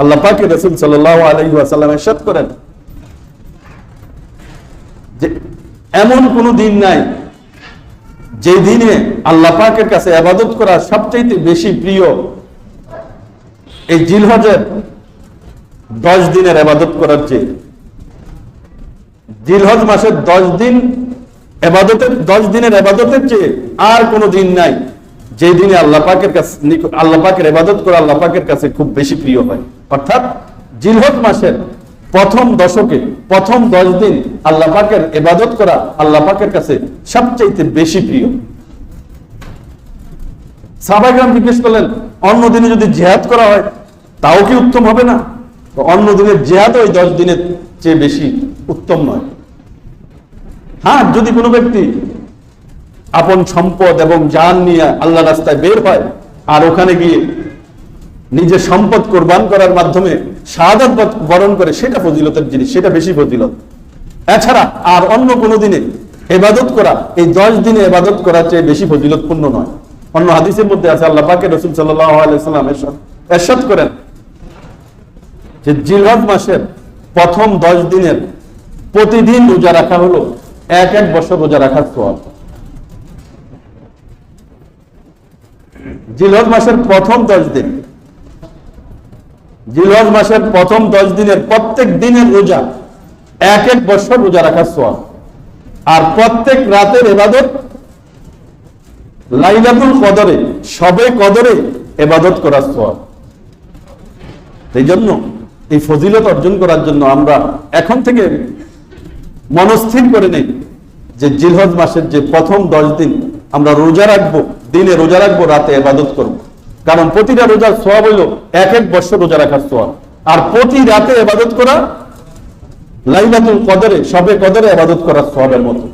আল্লাহ পাকে রসুল সাল্লাহ আলহি আসাল্লাম এরশাদ করেন যে এমন কোন দিন নাই যে দিনে আল্লাহ পাকের কাছে আবাদত করা সবচেয়ে বেশি প্রিয় এই জিলহজের দশ দিনের আবাদত করার চেয়ে। জিলহজ মাসের দশ দিন এবাদতের দশ দিনের এবাদতের চেয়ে আর কোনো দিন নাই। যে দিনে আল্লাহ পাকের কাছে আল্লাহ পাকের এবাদত করা আল্লাহ পাকের কাছে খুব বেশি প্রিয় হয়। অর্থাৎ জিলহজ মাসের প্রথম দশকে, প্রথম দশ দিন আল্লাহ পাকের এবাদত করা আল্লাহ পাকের কাছে সবচাইতে বেশি প্রিয়। সাহাবাইগ্রাম জিজ্ঞেস করলেন, অন্য দিনে যদি জেহাদ করা হয়, তাও কি উত্তম হবে না? অন্য দিনের জেহাদ ওই দশ দিনের চেয়ে বেশি উত্তম নয়। হ্যাঁ যদি কোনো ব্যক্তি আপন সম্পদ এবং জান নিয়ে আল্লাহ রাস্তায় বের হয় আর ওখানে গিয়ে নিজের সম্পদ কোরবান করার মাধ্যমে শাহাদাত বরণ করে, সেটা ফজিলতের জিনিস, সেটা বেশি ফজিলত। এছাড়া আর অন্য কোনো দিনে এবাদত করা, এই দশ দিনে এবাদত করার চেয়ে বেশি ফজিলতপূর্ণ নয়। অন্য হাদিসের মধ্যে আছে, আল্লাহ পাকে রসুল আলাইসাল্লাম এরশাদ করেন যে জিলহজ মাসের প্রথম দশ দিনের প্রতিদিন রোজা রাখা হলো, এক এক বছর রোজা রাখার সওয়াব জিলহজ মাসের প্রথম দশ দিন। জিলহজ মাসের প্রথম দশ দিনের প্রত্যেক দিনের রোজা, এক এক বছর রোজা রাখার সওয়াব। আর প্রত্যেক রাতের এবাদত লাইলাতুল কদরে, সবে কদরে এবাদত করার সওয়াব। এই জন্য, এই ফজিলত অর্জন করার জন্য আমরা এখন থেকে মনস্থির করে নেই যে জিলহজ মাসের যে প্রথম দশ দিন আমরা রোজা রাখব দিনে রোজা রাখব, রাতে এবাদত করব। কারণ প্রতিটা রোজার সোয়াব হইল এক এক বছর রোজা রাখার সোয়াব আর প্রতি রাতে এবাদত করা লাইলাতুল কদরে, সবে কদরে এবাদত করার সোয়াবের মতো